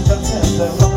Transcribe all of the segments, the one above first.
I'm gonna contend them.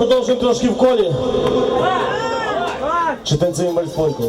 продовжуємо трошки в колі. Чи танцюємо мальфольку?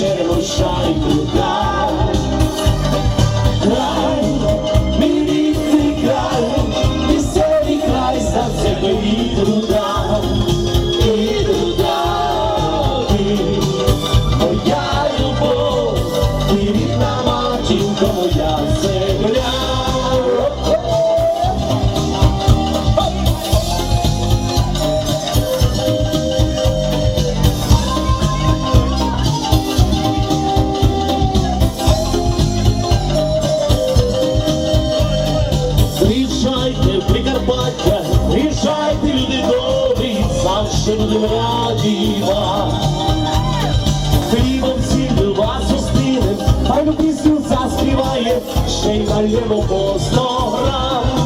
ще лишай туди. пісню заспіває, ще й даємо по 100.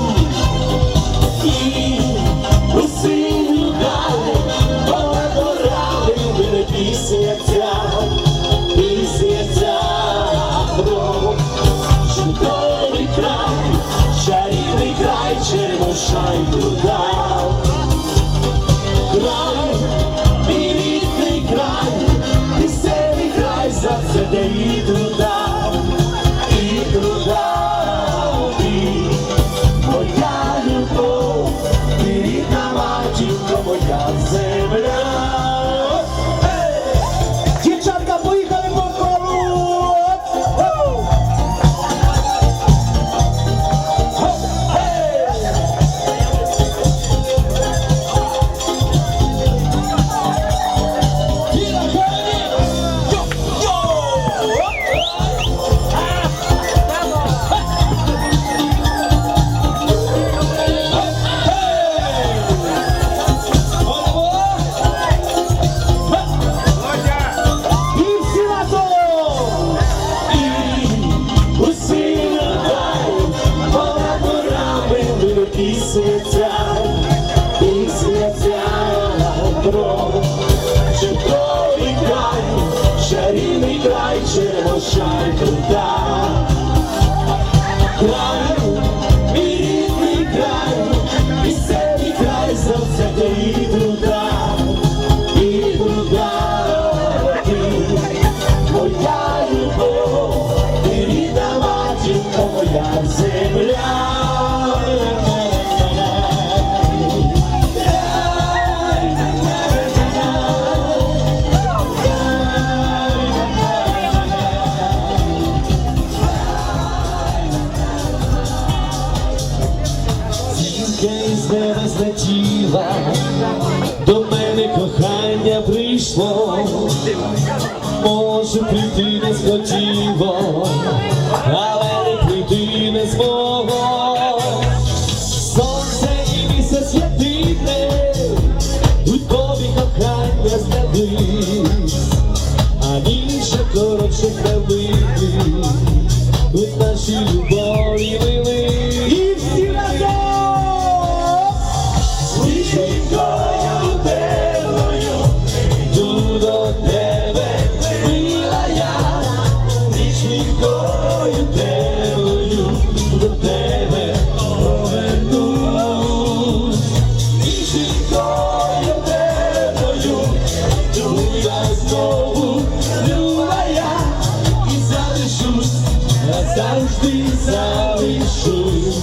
Злетіла, до мене кохання прийшло, може прийти не схотіло, назавжди залишусь.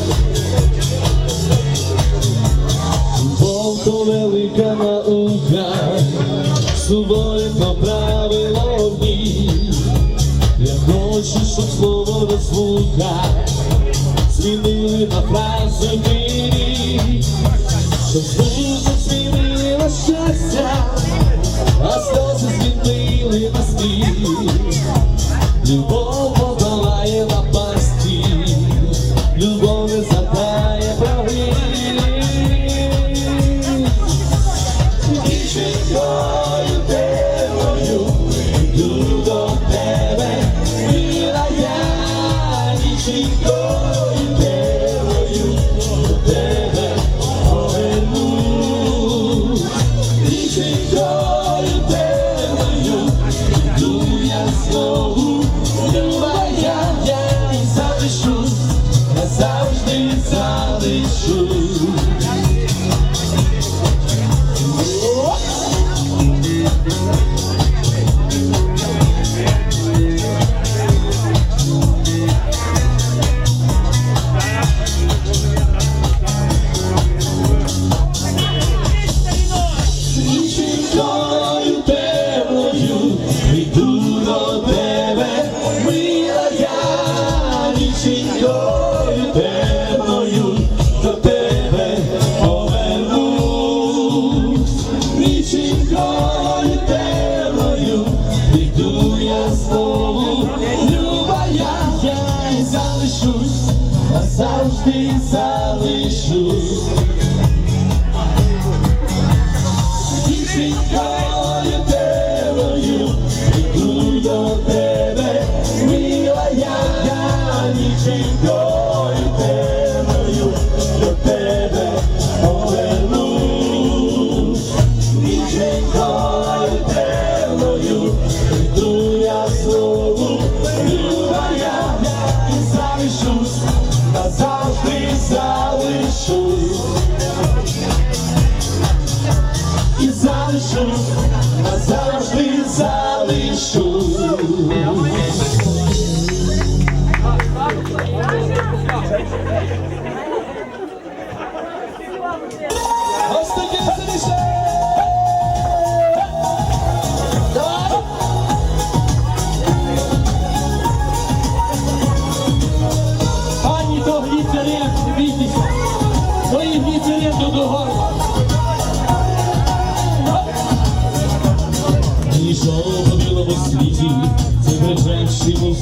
Бог то велика наука, по правило ні. Я хочу, щоб слово розлука змінили на фразу вірі, щоб звуку змінило щастя, а сльози змінили на сміх. long as I йду я люба я, я залишусь, завжди залишусь. Залишусь. і залишу,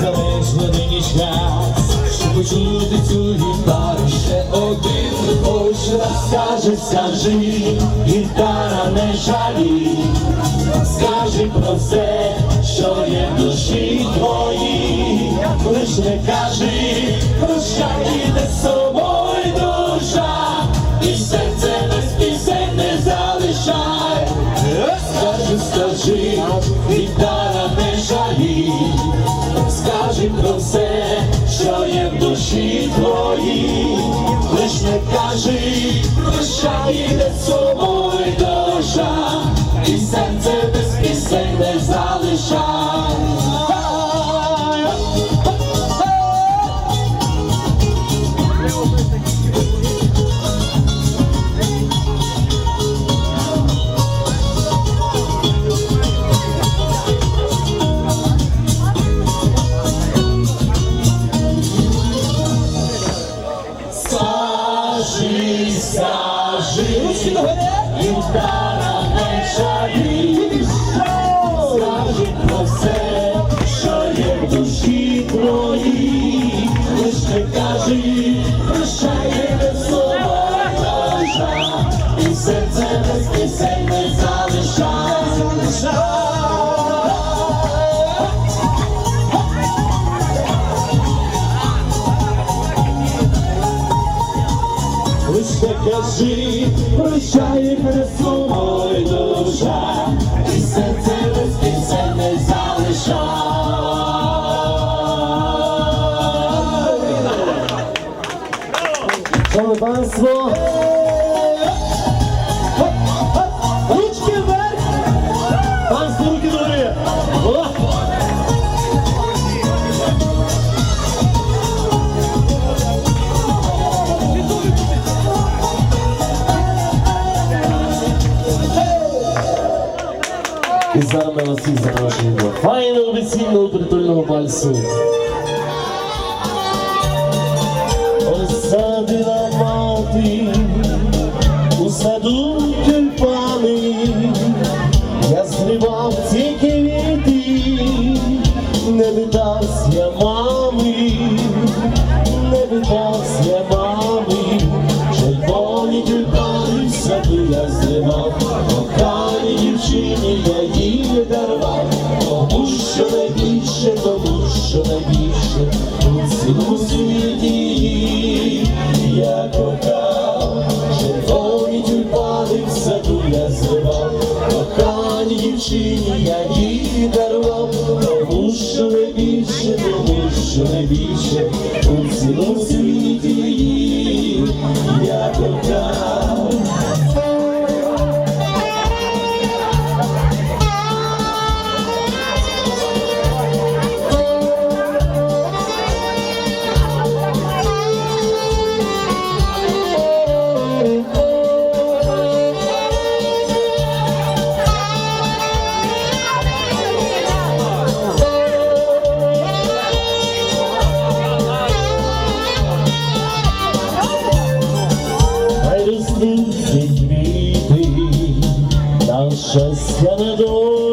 незалежно нині час, щоб почути цю гітару ще один Хоч раз скажеться скажи, гітара не жалі, скажи про все, що є в душі твої, лиш не кажи, прощай, іде з очі твої, лиш не кажи, прощай іде з собою душа, і серце без пісень не залишай. без пісень не залишай. Лише кажи, прощай, не сумуй душа, і серце без пісень не залишай. Шановні панство! саме вас всіх запрошуємо до файного весільного притульного вальсу. Осадила мати у саду щастя не до.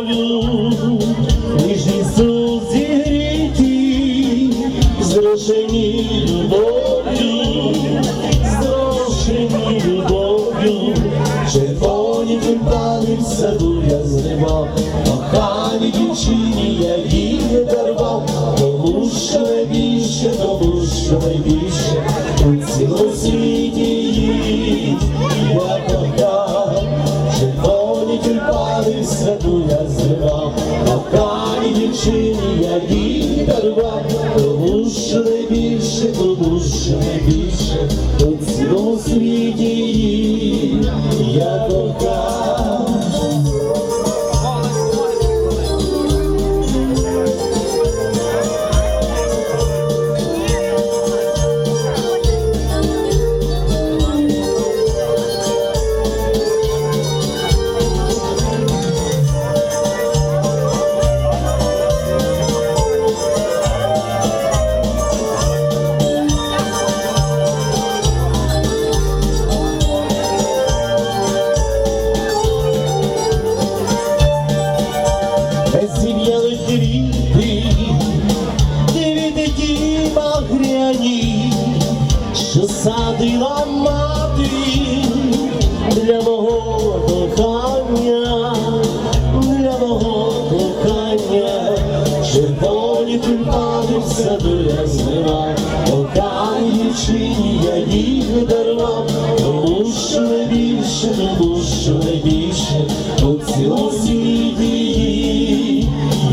машині я їх дарував, тому що найбільше, тому що найбільше у цілому світі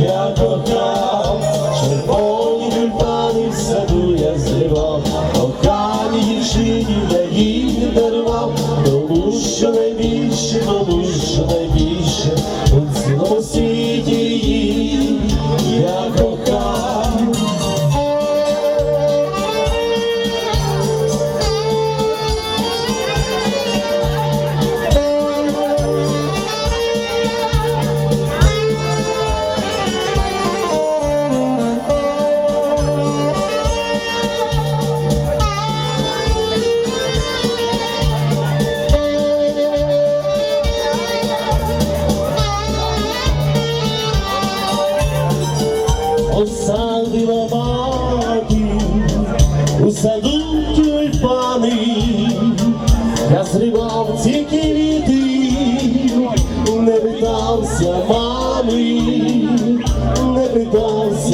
я кохав червоно.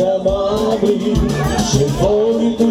Мами, червоні тюльпани